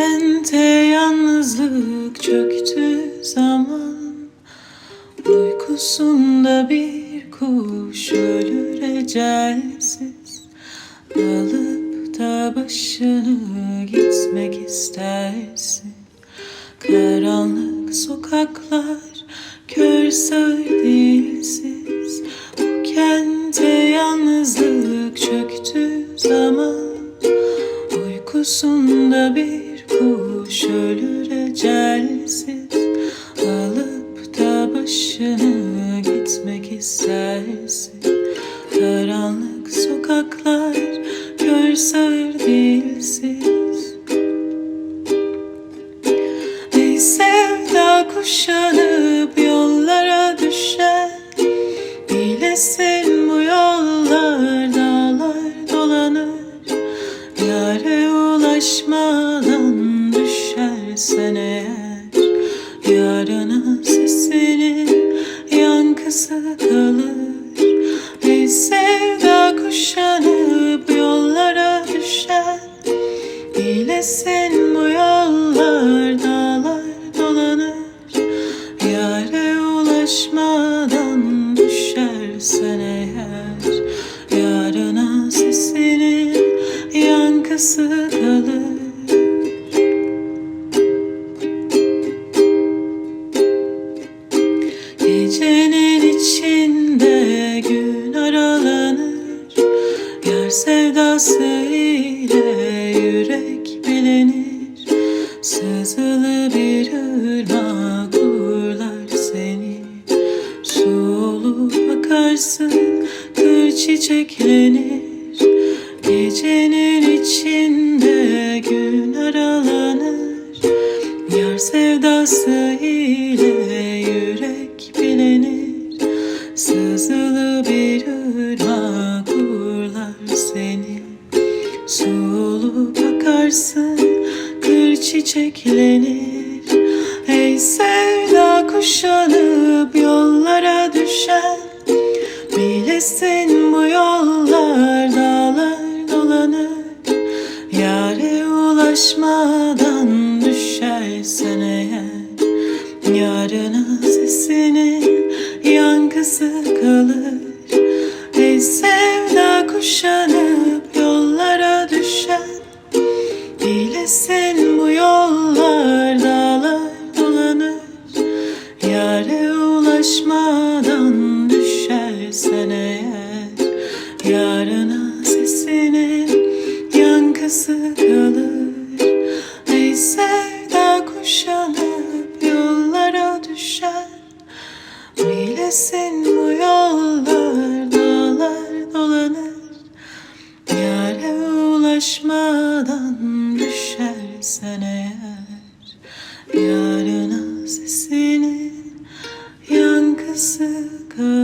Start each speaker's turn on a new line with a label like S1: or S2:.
S1: Kente yalnızlık çöktü zaman. Uykusunda bir kuş ölür ecelsiz. Alıp da başını gitmek istersin. Karanlık sokaklar kör sağır dilsiz Bu kente yalnızlık çöktü zaman. Uykusunda bir kuş ölür ecelsiz Alıp da başını gitmek istersin. Karanlık sokaklar kör sağır dilsiz sevda kuşanıp düşersen eğer Yarına sesinin yankısı kalır. Ey sevda kuşanıp yollara düşen Bilesin bu yollar dağlar dolanır. Yare ulaşmadan düşersen eğer. Yarına sesinin yankısı Gecenin içinde gün aralanır. Yar sevdası ile yürek bilenir. Sızılı bir ırmak uğurlar seni Su olup akarsın kır Gecenin içinde gün aralanır. Yar sevdası ile Sızılı bir ırmak uğurlar seni. Su olup akarsın kır çiçeklenir Ey sevda kuşanıp yollara düşen Bilesin bu yollar dağlar dolanır Yare ulaşmadan düşersen eğer Yarına sesinin yankısı kalır. Ey sevda kuşanıp yollara düşen Bilesin bu yollar dağlar dolanır. Yare ulaşmadan düşersen eğer Yarına sesinin yankısı kalır. Ey sevda Neredesin bu yollar dağlar dolanır. Yare ulaşmadan düşersen eğer Yarına sesini yankısı kalır